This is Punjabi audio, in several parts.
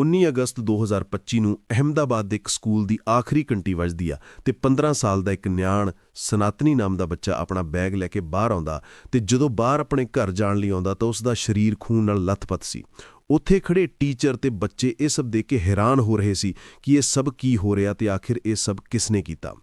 19 ਅਗਸਤ 2025 ਨੂੰ ਅਹਿਮਦਾਬਾਦ ਦੇ ਇੱਕ ਸਕੂਲ ਦੀ ਆਖਰੀ ਘੰਟੀ ਵੱਜਦੀ ਆ ਤੇ 15 ਸਾਲ ਦਾ ਇੱਕ ਨਿਆਣ ਸਨਾਤਨੀ ਨਾਮ ਦਾ ਬੱਚਾ ਆਪਣਾ ਬੈਗ ਲੈ ਕੇ ਬਾਹਰ ਆਉਂਦਾ ਤੇ ਜਦੋਂ ਬਾਹਰ ਆਪਣੇ ਘਰ ਜਾਣ ਲਈ ਆਉਂਦਾ ਤਾਂ ਉਸ ਦਾ ਸਰੀਰ ਖੂਨ ਨਾਲ ਲੱਥਪੱਥ ਸੀ। ਉੱਥੇ ਖੜੇ ਟੀਚਰ ਤੇ ਬੱਚੇ ਇਹ ਸਭ ਦੇਖ ਕੇ ਹੈਰਾਨ ਹੋ ਰਹੇ ਸੀ ਕਿ ਇਹ ਸਭ ਕੀ ਹੋ ਰਿਹਾ ਤੇ ਆਖਿਰ ਇਹ ਸਭ ਕਿਸਨੇ ਕੀਤਾ?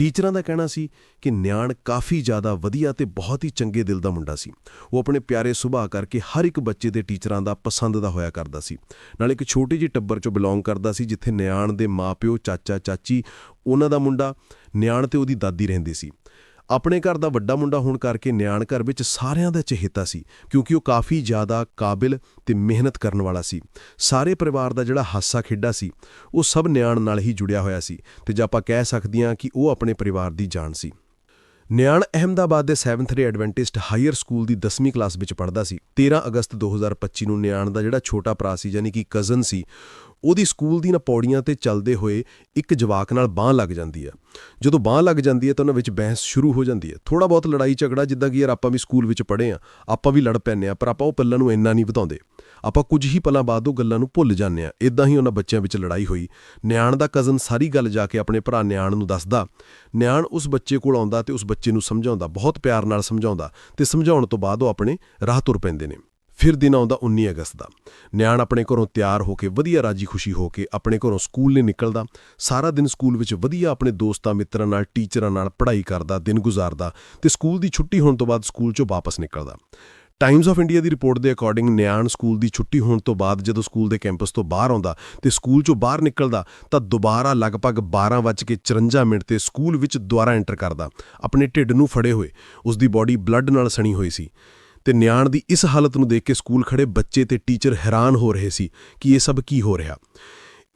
ਟੀਚਰਾਂ ਦਾ ਕਹਿਣਾ ਸੀ ਕਿ ਨਿਆਣ ਕਾਫੀ ਜ਼ਿਆਦਾ ਵਧੀਆ ਤੇ ਬਹੁਤ ਹੀ ਚੰਗੇ ਦਿਲ ਦਾ ਮੁੰਡਾ ਸੀ। ਉਹ ਆਪਣੇ ਪਿਆਰੇ ਸੁਭਾਅ ਕਰਕੇ ਹਰ ਇੱਕ ਬੱਚੇ ਦੇ ਟੀਚਰਾਂ ਦਾ ਪਸੰਦ ਦਾ ਹੋਇਆ ਕਰਦਾ ਸੀ। ਨਾਲ ਇੱਕ ਛੋਟੀ ਜਿਹੀ ਟੱਬਰ ਚੋਂ ਬਿਲੋਂਗ ਕਰਦਾ ਸੀ ਜਿੱਥੇ ਨਿਆਣ ਦੇ ਮਾਪਿਓ ਚਾਚਾ ਚਾਚੀ ਉਹਨਾਂ ਦਾ ਮੁੰਡਾ, ਨਿਆਣ ਤੇ ਉਹਦੀ ਦਾਦੀ ਰਹਿੰਦੀ ਸੀ। ਆਪਣੇ ਘਰ ਦਾ ਵੱਡਾ ਮੁੰਡਾ ਹੋਣ ਕਰਕੇ ਨਿਆਣ ਘਰ ਵਿੱਚ ਸਾਰਿਆਂ ਦਾ ਚਹੇਤਾ ਸੀ, ਕਿਉਂਕਿ ਉਹ ਕਾਫੀ ਜ਼ਿਆਦਾ ਕਾਬਿਲ ਤੇ ਮਿਹਨਤ ਕਰਨ ਵਾਲਾ ਸੀ। ਸਾਰੇ ਪਰਿਵਾਰ ਦਾ ਜਿਹੜਾ ਹਾਸਾ ਖੇਡਾ ਸੀ, ਉਹ ਸਭ ਨਿਆਣ ਨਾਲ ਹੀ ਜੁੜਿਆ ਹੋਇਆ ਸੀ ਤੇ ਜੇ ਆਪਾਂ ਕਹਿ ਸਕਦੀਆਂ ਕਿ ਉਹ ਆਪਣੇ ਪਰਿਵਾਰ ਦੀ ਜਾਨ ਸੀ। ਨਿਆਣ ਅਹਿਮਦਾਬਾਦ ਦੇ 7th ਰੇ ਐਡਵੈਂਟਿਸਟ ਹਾਇਰ ਸਕੂਲ ਦੀ 10ਵੀਂ ਕਲਾਸ ਵਿੱਚ ਪੜ੍ਹਦਾ ਸੀ। 13 ਅਗਸਤ 2025 ਨੂੰ ਨਿਆਣ ਦਾ ਜਿਹੜਾ ਛੋਟਾ ਭਰਾ ਸੀ, ਯਾਨੀ ਕਿ ਕਜ਼ਨ ਸੀ, ਉਹਦੀ ਸਕੂਲ ਦੀ ਨਾ ਪੌੜੀਆਂ ਤੇ ਚੱਲਦੇ ਹੋਏ ਇੱਕ ਜਵਾਕ ਨਾਲ ਬਾਹ ਲੱਗ ਜਾਂਦੀ ਹੈ ਜਦੋਂ ਬਾਹ ਲੱਗ ਜਾਂਦੀ ਹੈ ਤਾਂ ਉਹਨਾਂ ਵਿੱਚ ਬਹਿਸ ਸ਼ੁਰੂ ਹੋ ਜਾਂਦੀ ਹੈ ਥੋੜਾ ਬਹੁਤ ਲੜਾਈ ਝਗੜਾ ਜਿੱਦਾਂ ਕਿ ਯਾਰ ਆਪਾਂ ਵੀ ਸਕੂਲ ਵਿੱਚ ਪੜ੍ਹੇ ਆ, ਆਪਾਂ ਵੀ ਲੜ ਪੈਂਦੇ ਆ, ਪਰ ਆਪਾਂ ਉਹ ਪੱਲਾਂ ਨੂੰ ਇੰਨਾ ਨਹੀਂ ਵਧਾਉਂਦੇ। ਆਪਾਂ ਕੁਝ ਹੀ ਪਲਾਂ ਬਾਅਦ ਉਹ ਗੱਲਾਂ ਨੂੰ ਭੁੱਲ ਜਾਂਦੇ ਆ ਇਦਾਂ ਹੀ ਉਹਨਾਂ ਬੱਚਿਆਂ ਵਿੱਚ ਲੜਾਈ ਹੋਈ। ਨਿਆਣ ਦਾ ਕਜ਼ਨ ਸਾਰੀ ਗੱਲ ਜਾ ਕੇ ਆਪਣੇ ਭਰਾ ਨਿਆਣ ਨੂੰ ਦੱਸਦਾ। ਨਿਆਣ ਉਸ ਬੱਚੇ ਕੋਲ ਆਉਂਦਾ ਤੇ ਉਸ ਬੱਚੇ ਨੂੰ ਸਮਝਾਉਂਦਾ, ਬਹੁਤ ਪਿਆਰ ਨਾਲ ਸਮਝਾਉਂਦਾ ਤੇ ਸਮਝਾਉਣ ਤੋਂ ਬਾਅਦ ਉਹ ਆਪਣੇ ਰਾਹ ਤੁਰ ਪੈਂਦੇ ਨੇ। ਫਿਰ ਦਿਨ ਆਉਂਦਾ 19 ਅਗਸਤ ਦਾ। ਨਿਆਣ ਆਪਣੇ ਘਰੋਂ ਤਿਆਰ ਹੋ ਕੇ ਵਧੀਆ ਰਾਜੀ ਖੁਸ਼ੀ ਹੋ ਕੇ ਆਪਣੇ ਘਰੋਂ ਸਕੂਲ ਲਈ ਨਿਕਲਦਾ। ਸਾਰਾ ਦਿਨ ਸਕੂਲ ਵਿੱਚ ਵਧੀਆ ਆਪਣੇ ਦੋਸਤਾਂ, ਮਿੱਤਰਾਂ ਨਾਲ, ਟੀਚਰਾਂ ਨਾਲ ਪੜ੍ਹਾਈ ਕਰਦਾ, ਦਿਨ ਗੁਜ਼ਾਰਦਾ ਤੇ ਸਕੂਲ ਦੀ ਛੁੱਟੀ ਹੋਣ ਤੋਂ ਬਾਅਦ ਸਕੂਲ ਚੋਂ ਵਾਪਸ ਨਿਕਲਦਾ। ਟਾਈਮਸ ਆਫ ਇੰਡੀਆ ਦੀ ਰਿਪੋਰਟ ਦੇ ਅਕੋਰਡਿੰਗ ਨਿਆਣ ਸਕੂਲ ਦੀ ਛੁੱਟੀ ਹੋਣ ਤੋਂ ਬਾਅਦ ਜਦੋਂ ਸਕੂਲ ਦੇ ਕੈਂਪਸ ਤੋਂ ਬਾਹਰ ਆਉਂਦਾ ਤੇ ਸਕੂਲ ਚੋਂ ਬਾਹਰ ਨਿਕਲਦਾ ਤਾਂ ਦੁਬਾਰਾ ਲਗਭਗ 12:54 ਮਿੰਟ ਤੇ ਸਕੂਲ ਵਿੱਚ ਦੁਬਾਰਾ ਐਂਟਰ ਕਰਦਾ। ਆਪਣੇ ਢਿੱਡ ਨੂੰ ਫੜੇ ਹੋਏ ਉਸ ਦੀ ਬਾਡੀ ਬਲੱਡ ਨਾਲ ਸਣੀ ਹੋਈ ਸੀ ਤੇ ਨਿਆਣ ਦੀ ਇਸ ਹਾਲਤ ਨੂੰ ਦੇਖ ਕੇ ਸਕੂਲ ਖੜੇ ਬੱਚੇ ਤੇ ਟੀਚਰ ਹੈਰਾਨ ਹੋ ਰਹੇ ਸੀ ਕਿ ਇਹ ਸਭ ਕੀ ਹੋ ਰਿਹਾ।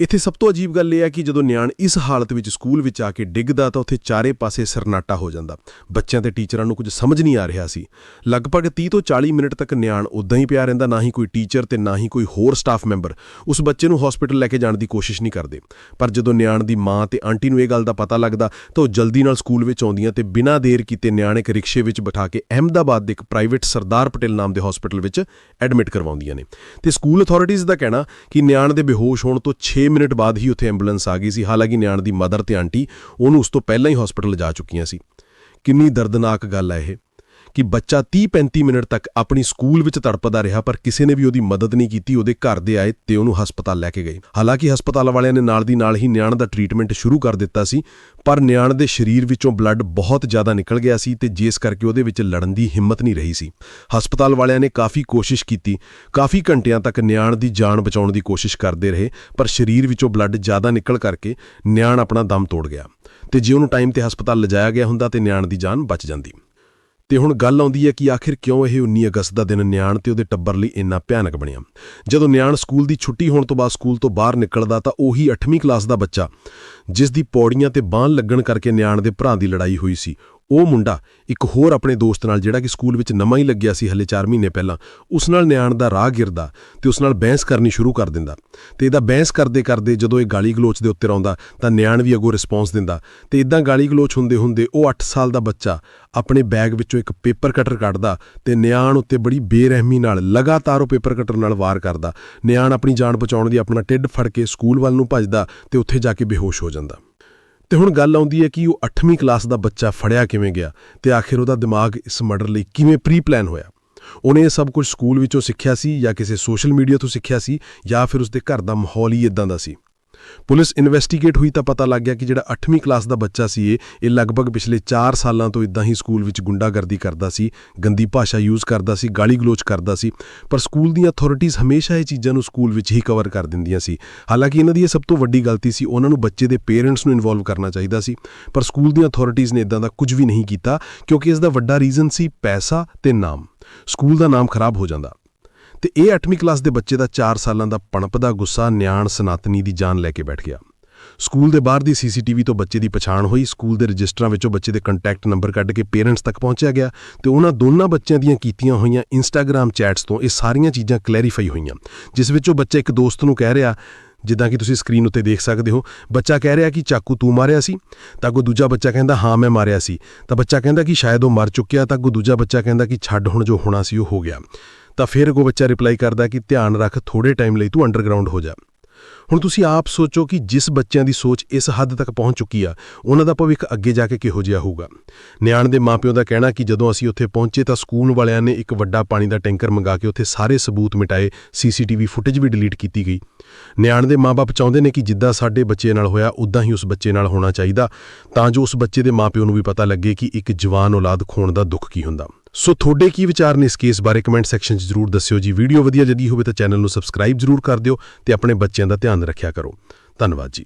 ਇੱਥੇ ਸਭ ਤੋਂ ਅਜੀਬ ਗੱਲ ਇਹ ਹੈ ਕਿ ਜਦੋਂ ਨਿਆਣ ਇਸ ਹਾਲਤ ਵਿੱਚ ਸਕੂਲ ਵਿੱਚ ਆ ਕੇ ਡਿੱਗਦਾ ਤਾਂ ਉੱਥੇ ਚਾਰੇ ਪਾਸੇ ਸਰਨਾਟਾ ਹੋ ਜਾਂਦਾ। ਬੱਚਿਆਂ ਤੇ ਟੀਚਰਾਂ ਨੂੰ ਕੁਝ ਸਮਝ ਨਹੀਂ ਆ ਰਿਹਾ ਸੀ। ਲਗਭਗ 30 ਤੋਂ 40 ਮਿੰਟ ਤੱਕ ਨਿਆਣ ਉਦਾਂ ਹੀ ਪਿਆ ਰਹਿੰਦਾ, ਨਾ ਹੀ ਕੋਈ ਟੀਚਰ ਤੇ ਨਾ ਹੀ ਕੋਈ ਹੋਰ ਸਟਾਫ ਮੈਂਬਰ। ਉਸ ਬੱਚੇ ਨੂੰ ਹਸਪੀਟਲ ਲੈ ਕੇ ਜਾਣ ਦੀ ਕੋਸ਼ਿਸ਼ ਨਹੀਂ ਕਰਦੇ। ਪਰ ਜਦੋਂ ਨਿਆਣ ਦੀ ਮਾਂ ਤੇ ਆਂਟੀ ਨੂੰ ਇਹ ਗੱਲ ਦਾ ਪਤਾ ਲੱਗਦਾ, ਤਾਂ ਉਹ ਜਲਦੀ ਨਾਲ ਸਕੂਲ ਵਿੱਚ ਆਉਂਦੀਆਂ ਤੇ ਬਿਨਾਂ ਦੇਰ ਕੀਤੇ ਨਿਆਣ ਇੱਕ ਰਿਕਸ਼ੇ ਵਿੱਚ ਬਿਠਾ ਕੇ ਅਹਿਮਦਾਬਾਦ ਦੇ ਇੱਕ ਪ੍ਰਾਈਵੇਟ ਸਰਦਾਰ ਪਟੇਲ ਨਾਮ ਦੇ ਹਸਪੀਟਲ ਵਿੱਚ ਐਡਮਿਟ ਕਰਵਾਉਂਦੀਆਂ ਨੇ। ਤੇ ਸਕੂਲ ਅਥਾਰਟੀਜ਼ ਦਾ ਕਹਿਣਾ ਕਿ ਨਿਆਣ ਦੇ ਬੇਹੋਸ਼ ਹੋਣ ਤੋਂ 6 ਮਿੰਟ ਬਾਅਦ ਹੀ ਉੱਥੇ ਐਂਬੂਲੈਂਸ ਆ ਗਈ ਸੀ। ਹਾਲਾਂਕਿ ਨਿਆਣ ਦੀ ਮਦਰ ਤੇ ਆਂਟੀ ਉਹਨੂੰ ਉਸ ਤੋਂ ਪਹਿਲਾਂ ਹੀ ਹਸਪੀਟਲ ਜਾ ਚੁੱਕੀਆਂ ਸੀ। ਕਿੰਨੀ ਦਰਦਨਾਕ ਗੱਲ ਹੈ ਇਹ। ਕਿ ਬੱਚਾ 30-35 ਮਿੰਟ ਤੱਕ ਆਪਣੀ ਸਕੂਲ ਵਿੱਚ ਤੜਪਦਾ ਰਿਹਾ, ਪਰ ਕਿਸੇ ਨੇ ਵੀ ਉਹਦੀ ਮਦਦ ਨਹੀਂ ਕੀਤੀ, ਉਹਦੇ ਘਰ ਦੇ ਆਏ ਤੇ ਉਹਨੂੰ ਹਸਪਤਾਲ ਲੈ ਕੇ ਗਏ। ਹਾਲਾਂਕਿ ਹਸਪਤਾਲ ਵਾਲਿਆਂ ਨੇ ਨਾਲ ਦੀ ਨਾਲ ਹੀ ਨਿਆਣ ਦਾ ਟ੍ਰੀਟਮੈਂਟ ਸ਼ੁਰੂ ਕਰ ਦਿੱਤਾ ਸੀ, ਪਰ ਨਿਆਣ ਦੇ ਸਰੀਰ ਵਿੱਚੋਂ ਬਲੱਡ ਬਹੁਤ ਜ਼ਿਆਦਾ ਨਿਕਲ ਗਿਆ ਸੀ ਤੇ ਜਿਸ ਕਰਕੇ ਉਹਦੇ ਵਿੱਚ ਲੜਨ ਦੀ ਹਿੰਮਤ ਨਹੀਂ ਰਹੀ ਸੀ। ਹਸਪਤਾਲ ਵਾਲਿਆਂ ਨੇ ਕਾਫੀ ਕੋਸ਼ਿਸ਼ ਕੀਤੀ, ਕਾਫੀ ਘੰਟਿਆਂ ਤੱਕ ਨਿਆਣ ਦੀ ਜਾਨ ਬਚਾਉਣ ਦੀ ਕੋਸ਼ਿਸ਼ ਕਰਦੇ ਰਹੇ, ਪਰ ਸਰੀਰ ਵਿੱਚੋਂ ਬਲੱਡ ਜ਼ਿਆਦਾ ਨਿਕਲ ਕਰਕੇ ਨਿਆਣ ਆਪਣਾ ਦਮ ਤੋੜ ਗਿਆ। ਤੇ ਜੇ ਉਹਨੂੰ ਟਾਈਮ ਤੇ ਹਸਪਤਾਲ ਲਿਜਾਇਆ ਗਿਆ ਹੁੰਦਾ ਤੇ ਨਿਆਣ ਦੀ ਜਾਨ ਬਚ ਜਾਂਦੀ। ਤੇ ਹੁਣ ਗੱਲ ਆਉਂਦੀ ਹੈ ਕਿ ਆਖਿਰ ਕਿਉਂ ਇਹ 19 ਅਗਸਤ ਦਾ ਦਿਨ ਨਿਆਣ ਤੇ ਉਹਦੇ ਟੱਬਰ ਲਈ ਇੰਨਾ ਭਿਆਨਕ ਬਣਿਆ? ਜਦੋਂ ਨਿਆਣ ਸਕੂਲ ਦੀ ਛੁੱਟੀ ਹੋਣ ਤੋਂ ਬਾਅਦ ਸਕੂਲ ਤੋਂ ਬਾਹਰ ਨਿਕਲਦਾ ਤਾਂ ਉਹੀ 8ਵੀਂ ਕਲਾਸ ਦਾ ਬੱਚਾ, ਜਿਸ ਦੀ ਪੌੜੀਆਂ ਤੇ ਬਾਹਨ ਲੱਗਣ ਕਰਕੇ ਨਿਆਣ ਦੇ ਭਰਾ ਦੀ ਲੜਾਈ ਹੋਈ ਸੀ। ਉਹ ਮੁੰਡਾ ਇੱਕ ਹੋਰ ਆਪਣੇ ਦੋਸਤ ਨਾਲ ਜਿਹੜਾ ਕਿ ਸਕੂਲ ਵਿੱਚ ਨਵਾਂ ਹੀ ਲੱਗਿਆ ਸੀ ਹਲੇ 4 ਮਹੀਨੇ ਪਹਿਲਾਂ, ਉਸ ਨਾਲ ਨਿਆਣ ਦਾ ਰਾਹ ਗਿਰਦਾ ਤੇ ਉਸ ਨਾਲ ਬਹਿਸ ਕਰਨੀ ਸ਼ੁਰੂ ਕਰ ਦਿੰਦਾ। ਤੇ ਇਹਦਾ ਬਹਿਸ ਕਰਦੇ ਕਰਦੇ ਜਦੋਂ ਇਹ ਗਾਲੀ ਗਲੋਚ ਦੇ ਉੱਤੇ ਆਉਂਦਾ ਤਾਂ ਨਿਆਣ ਵੀ ਅਗੋ ਰਿਸਪੌਂਸ ਦਿੰਦਾ। ਤੇ ਇਦਾਂ ਗਾਲੀ ਗਲੋਚ ਹੁੰਦੇ ਹੁੰਦੇ ਉਹ 8 ਸਾਲ ਦਾ ਬੱਚਾ ਆਪਣੇ ਬੈਗ ਵਿੱਚੋਂ ਇੱਕ ਪੇਪਰ ਕਟਰ ਕੱਢਦਾ ਤੇ ਨਿਆਣ ਉੱਤੇ ਬੜੀ ਬੇਰਹਿਮੀ ਨਾਲ ਲਗਾਤਾਰ ਉਹ ਪੇਪਰ ਕਟਰ ਨਾਲ ਵਾਰ ਕਰਦਾ। ਨਿਆਣ ਆਪਣੀ ਜਾਨ ਬਚਾਉਣ ਦੀ ਆਪਣਾ ਟਿੱਡ ਫੜ ਕੇ ਸਕੂਲ ਵੱਲ ਨੂੰ ਭੱਜਦਾ ਤੇ ਉੱਥੇ ਜਾ ਕੇ ਬੇਹੋਸ਼ ਹੋ ਜਾਂਦਾ। ਤੇ ਹੁਣ ਗੱਲ ਆਉਂਦੀ ਹੈ ਕਿ ਉਹ 8ਵੀਂ ਕਲਾਸ ਦਾ ਬੱਚਾ ਫੜਿਆ ਕਿਵੇਂ ਗਿਆ ਤੇ ਆਖਿਰ ਉਹਦਾ ਦਿਮਾਗ ਇਸ ਮਰਡਰ ਲਈ ਕਿਵੇਂ ਪ੍ਰੀ ਪਲਾਨ ਹੋਇਆ? ਉਹਨੇ ਇਹ ਸਭ ਕੁਝ ਸਕੂਲ ਵਿੱਚੋਂ ਸਿੱਖਿਆ ਸੀ ਜਾਂ ਕਿਸੇ ਸੋਸ਼ਲ ਮੀਡੀਆ ਤੋਂ ਸਿੱਖਿਆ ਸੀ ਜਾਂ ਫਿਰ ਉਸਦੇ ਘਰ ਦਾ ਮਾਹੌਲ ਹੀ ਇਦਾਂ ਦਾ ਸੀ? ਪੁਲਿਸ ਇਨਵੈਸਟੀਗੇਟ ਹੋਈ ਤਾਂ ਪਤਾ ਲੱਗ ਗਿਆ ਕਿ ਜਿਹੜਾ 8ਵੀਂ ਕਲਾਸ ਦਾ ਬੱਚਾ ਸੀ ਇਹ ਇਹ ਲਗਭਗ ਪਿਛਲੇ 4 ਸਾਲਾਂ ਤੋਂ ਇਦਾਂ ਹੀ ਸਕੂਲ ਵਿੱਚ ਗੁੰਡਾਗਰਦੀ ਕਰਦਾ ਸੀ, ਗੰਦੀ ਭਾਸ਼ਾ ਯੂਜ਼ ਕਰਦਾ ਸੀ, ਗਾਲੀ ਗਲੋਚ ਕਰਦਾ ਸੀ, ਪਰ ਸਕੂਲ ਦੀਆਂ ਅਥਾਰਟੀਆਂ ਹਮੇਸ਼ਾ ਇਹ ਚੀਜ਼ਾਂ ਨੂੰ ਸਕੂਲ ਵਿੱਚ ਹੀ ਕਵਰ ਕਰ ਦਿੰਦੀਆਂ ਸੀ। ਹਾਲਾਂਕਿ ਇਹਨਾਂ ਦੀ ਇਹ ਸਭ ਤੋਂ ਵੱਡੀ ਗਲਤੀ ਸੀ, ਉਹਨਾਂ ਨੂੰ ਬੱਚੇ ਦੇ ਪੇਰੈਂਟਸ ਨੂੰ ਇਨਵੋਲਵ ਕਰਨਾ ਚਾਹੀਦਾ ਸੀ, ਪਰ ਸਕੂਲ ਦੀਆਂ ਅਥਾਰਟੀਆਂ ਨੇ ਇਦਾਂ ਦਾ ਕੁਝ ਵੀ ਨਹੀਂ ਕੀਤਾ, ਕਿਉਂਕਿ ਇਸ ਦਾ ਵੱਡਾ ਰੀਜ਼ਨ ਸੀ ਪੈਸਾ ਤੇ ਨਾਮ। ਸਕੂਲ ਦਾ ਨਾਮ ਖਰਾਬ ਹੋ ਜਾਂਦਾ। ਤੇ ਇਹ 8ਵੀਂ ਕਲਾਸ ਦੇ ਬੱਚੇ ਦਾ 4 ਸਾਲਾਂ ਦਾ ਪਣਪਦਾ ਗੁੱਸਾ ਨਿਆਣ ਸਨਾਤਨੀ ਦੀ ਜਾਨ ਲੈ ਕੇ ਬੈਠ ਗਿਆ। ਸਕੂਲ ਦੇ ਬਾਹਰ ਦੀ ਸੀਸੀਟੀਵੀ ਤੋਂ ਬੱਚੇ ਦੀ ਪਛਾਣ ਹੋਈ, ਸਕੂਲ ਦੇ ਰਜਿਸਟਰਾਂ ਵਿੱਚੋਂ ਬੱਚੇ ਦੇ ਕੰਟੈਕਟ ਨੰਬਰ ਕੱਢ ਕੇ ਪੇਰੈਂਟਸ ਤੱਕ ਪਹੁੰਚਿਆ ਗਿਆ ਤੇ ਉਹਨਾਂ ਦੋਨਾਂ ਬੱਚਿਆਂ ਦੀਆਂ ਕੀਤੀਆਂ ਹੋਈਆਂ ਇੰਸਟਾਗ੍ਰam ਚੈਟਸ ਤੋਂ ਇਹ ਸਾਰੀਆਂ ਚੀਜ਼ਾਂ ਕਲੈਰੀਫਾਈ ਹੋਈਆਂ, ਜਿਸ ਵਿੱਚੋਂ ਬੱਚਾ ਇੱਕ ਦੋਸਤ ਨੂੰ ਕਹਿ ਰਿਹਾ, ਜਿੱਦਾਂ ਕਿ ਤੁਸੀਂ ਸਕਰੀਨ ਉੱਤੇ ਦੇਖ ਸਕਦੇ ਹੋ, ਬੱਚਾ ਕਹਿ ਰਿਹਾ ਕਿ ਚਾਕੂ ਤੂੰ ਮਾਰਿਆ ਸੀ, ਤਾਂ ਕੋ ਦੂਜਾ ਬੱਚਾ ਕਹਿੰਦਾ, ਹਾਂ, ਮੈਂ ਮਾਰਿਆ ਸੀ। ਤਾਂ ਬੱਚਾ ਕਹਿੰਦਾ ਕਿ ਸ਼ਾਇਦ ਉਹ ਮਰ ਚੁੱਕਿਆ, ਤਾਂ ਕੋ ਦੂਜਾ ਬੱਚਾ ਕਹਿੰਦਾ ਕਿ ਛੱਡ ਹੁਣ ਜੋ ਹੋਣਾ ਸੀ ਉਹ ਹੋ ਗਿਆ। ਤਾਂ ਫਿਰ ਉਹ ਬੱਚਾ ਰਿਪਲਾਈ ਕਰਦਾ ਕਿ ਧਿਆਨ ਰੱਖ ਥੋੜੇ ਟਾਈਮ ਲਈ ਤੂੰ ਅੰਡਰਗਰਾਉਂਡ ਹੋ ਜਾ। ਹੁਣ ਤੁਸੀਂ ਆਪ ਸੋਚੋ ਕਿ ਜਿਸ ਬੱਚਿਆਂ ਦੀ ਸੋਚ ਇਸ ਹੱਦ ਤੱਕ ਪਹੁੰਚ ਚੁੱਕੀ ਆ, ਉਹਨਾਂ ਦਾ ਭਵਿੱਖ ਅੱਗੇ ਜਾ ਕੇ ਕਿਹੋ ਜਿਹਾ ਹੋਊਗਾ? ਨਿਆਣ ਦੇ ਮਾਪਿਓ ਦਾ ਕਹਿਣਾ ਕਿ ਜਦੋਂ ਅਸੀਂ ਉੱਥੇ ਪਹੁੰਚੇ ਤਾਂ ਸਕੂਲ ਵਾਲਿਆਂ ਨੇ ਇੱਕ ਵੱਡਾ ਪਾਣੀ ਦਾ ਟੈਂਕਰ ਮੰਗਾ ਕੇ ਉੱਥੇ ਸਾਰੇ ਸਬੂਤ ਮਿਟਾਏ, ਸੀਸੀਟੀਵੀ ਫੁਟੇਜ ਵੀ ਡਿਲੀਟ ਕੀਤੀ ਗਈ। ਨਿਆਣ ਦੇ ਮਾਪੇ ਚਾਹੁੰਦੇ ਨੇ ਕਿ ਜਿੱਦਾਂ ਸਾਡੇ ਬੱਚੇ ਨਾਲ ਹੋਇਆ, ਉਦਾਂ ਹੀ ਉਸ ਬੱਚੇ ਨਾਲ ਹੋਣਾ ਚਾਹੀਦਾ, ਤਾਂ ਜੋ ਉਸ ਬੱਚੇ ਦੇ ਮਾਪਿਓ ਨੂੰ ਵੀ ਪਤਾ ਲੱਗੇ ਕਿ ਇੱਕ ਜਵਾਨ ਔਲਾਦ ਖੋਣ ਦਾ ਦੁੱਖ ਕੀ ਹੁੰਦਾ। ਸੋ ਤੁਹਾਡੇ ਕੀ ਵਿਚਾਰ ਨੇ ਇਸ ਕੇਸ ਬਾਰੇ ਕਮੈਂਟ ਸੈਕਸ਼ਨ 'ਚ ਜ਼ਰੂਰ ਦੱਸਿਓ ਜੀ। ਵੀਡੀਓ ਵਧੀਆ ਲੱਗੀ ਹੋਵੇ ਤਾਂ ਚੈਨਲ ਨੂੰ ਸਬਸਕ੍ਰਾਈਬ ਜ਼ਰੂਰ ਕਰ ਦਿਓ ਤੇ ਆਪਣੇ ਬੱਚਿਆਂ ਦਾ ਧਿਆਨ ਧਿਆਨ ਰੱਖਿਆ ਕਰੋ। ਧੰਨਵਾਦ ਜੀ।